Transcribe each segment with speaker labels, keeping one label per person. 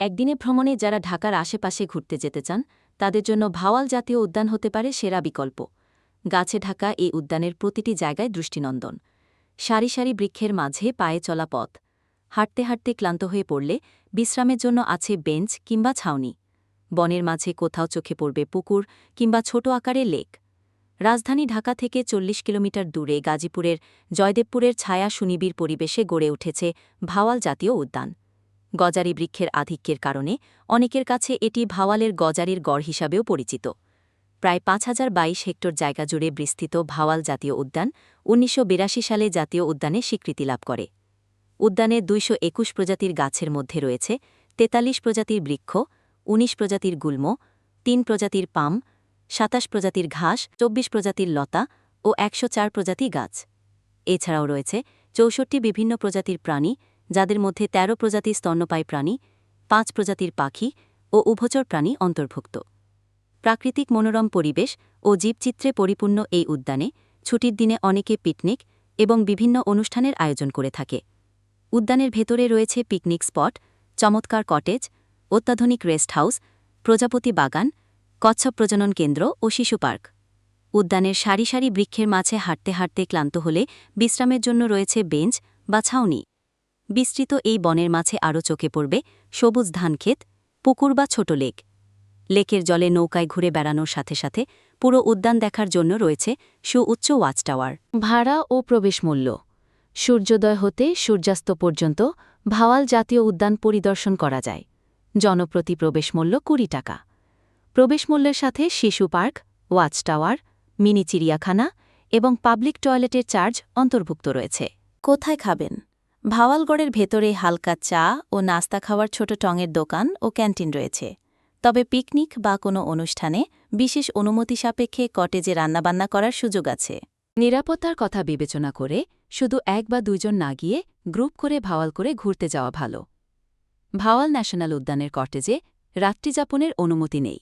Speaker 1: একদিনে ভ্রমণে যারা ঢাকার আশেপাশে ঘুরতে যেতে চান, তাদের জন্য ভাওয়াল জাতীয় উদ্যান হতে পারে সেরা বিকল্প। গাছে ঢাকা এই উদ্যানের প্রতিটি জায়গায় দৃষ্টিনন্দন। সারি সারি বৃক্ষের মাঝে পায়ে চলা পথ। হাঁটতে হাঁটতে ক্লান্ত হয়ে পড়লে বিশ্রামের জন্য আছে বেঞ্চ কিংবা ছাউনি। বনের মাঝে কোথাও চোখে পড়বে পুকুর কিংবা ছোট আকারে লেক। রাজধানী ঢাকা থেকে চল্লিশ কিলোমিটার দূরে গাজীপুরের জয়দেবপুরের ছায়া সুনিবিড় পরিবেশে গড়ে উঠেছে ভাওয়াল জাতীয় উদ্যান। গজারি বৃক্ষের আধিক্যের কারণে অনেকের কাছে এটি ভাওয়ালের গজারির গড় হিসাবেও পরিচিত। প্রায় পাঁচ হাজার বাইশ হেক্টর জায়গা জুড়ে বিস্তৃত ভাওয়াল জাতীয় উদ্যান উনিশশো বিরাশি সালে জাতীয় উদ্যানে স্বীকৃতি লাভ করে। উদ্যানে দুইশো একুশ প্রজাতির গাছের মধ্যে রয়েছে তেতাল্লিশ প্রজাতির বৃক্ষ ১৯ প্রজাতির গুল্ম, তিন প্রজাতির পাম, সাতাশ প্রজাতির ঘাস, চব্বিশ প্রজাতির লতা ও একশো চার প্রজাতি গাছ। এছাড়াও রয়েছে চৌষট্টি বিভিন্ন প্রজাতির প্রাণী যাদের মধ্যে ১৩ প্রজাতির স্তন্যপায়ী প্রাণী, পাঁচ প্রজাতির পাখি ও উভচর প্রাণী অন্তর্ভুক্ত। প্রাকৃতিক মনোরম পরিবেশ ও জীবচিত্রে পরিপূর্ণ এই উদ্যানে ছুটির দিনে অনেকে পিকনিক এবং বিভিন্ন অনুষ্ঠানের আয়োজন করে থাকে। উদ্যানের ভেতরে রয়েছে পিকনিক স্পট, চমৎকার কটেজ, অত্যাধুনিক রেস্ট হাউস, প্রজাপতি বাগান, কচ্ছপ প্রজনন কেন্দ্র ও শিশু পার্ক। উদ্যানের সারি সারি বৃক্ষের মাঝে হাঁটতে হাঁটতে ক্লান্ত হলে বিশ্রামের জন্য রয়েছে বেঞ্চ বা ছাউনি। বিস্তৃত এই বনের মাঝে আরও চোখে পড়বে সবুজ ধানক্ষেত, পুকুর বা ছোট লেক। লেকের জলে নৌকায় ঘুরে বেড়ানোর সাথে সাথে পুরো উদ্যান দেখার জন্য রয়েছে সুউচ্চ ওয়াচ টাওয়ার ভাড়া ও প্রবেশ মূল্য। সূর্যোদয় হতে সূর্যাস্ত পর্যন্ত ভাওয়াল জাতীয় উদ্যান পরিদর্শন করা যায়। জনপ্রতি প্রবেশ মূল্য কুড়ি টাকা। প্রবেশ মূল্যের সাথে শিশু পার্ক ওয়াচ টাওয়ার মিনি চিড়িয়াখানা এবং পাবলিক টয়লেটের চার্জ অন্তর্ভুক্ত রয়েছে। কোথায় খাবেন? ভাওয়ালগড়ের ভেতরে হালকা চা ও নাস্তা খাওয়ার ছোট টঙের দোকান ও ক্যান্টিন রয়েছে। তবে পিকনিক বা কোনো অনুষ্ঠানে বিশেষ অনুমতি সাপেক্ষে কটেজে রান্নাবান্না করার সুযোগ আছে। নিরাপত্তার কথা বিবেচনা করে শুধু এক বা দুইজন না গিয়ে গ্রুপ করে ভাওয়াল করে ঘুরতে যাওয়া ভালো। ভাওয়াল ন্যাশনাল উদ্যানের কটেজে রাত্রিযাপনের অনুমতি নেই।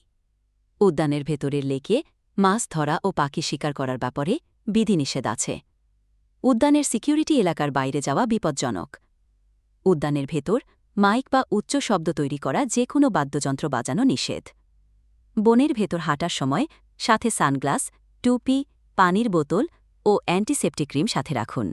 Speaker 1: উদ্যানের ভেতরের লেকে মাছ ধরা ও পাখি শিকার করার ব্যাপারে বিধিনিষেধ আছে। উদ্যানের সিকিউরিটি এলাকার বাইরে যাওয়া বিপজ্জনক। উদ্যানের ভেতর মাইক বা উচ্চ শব্দ তৈরি করা যে কোনো বাদ্যযন্ত্র বাজানো নিষেধ। বনের ভেতর হাঁটার সময় সাথে সানগ্লাস, টুপি, পানির বোতল ও অ্যান্টিসেপটিক ক্রিম সাথে রাখুন।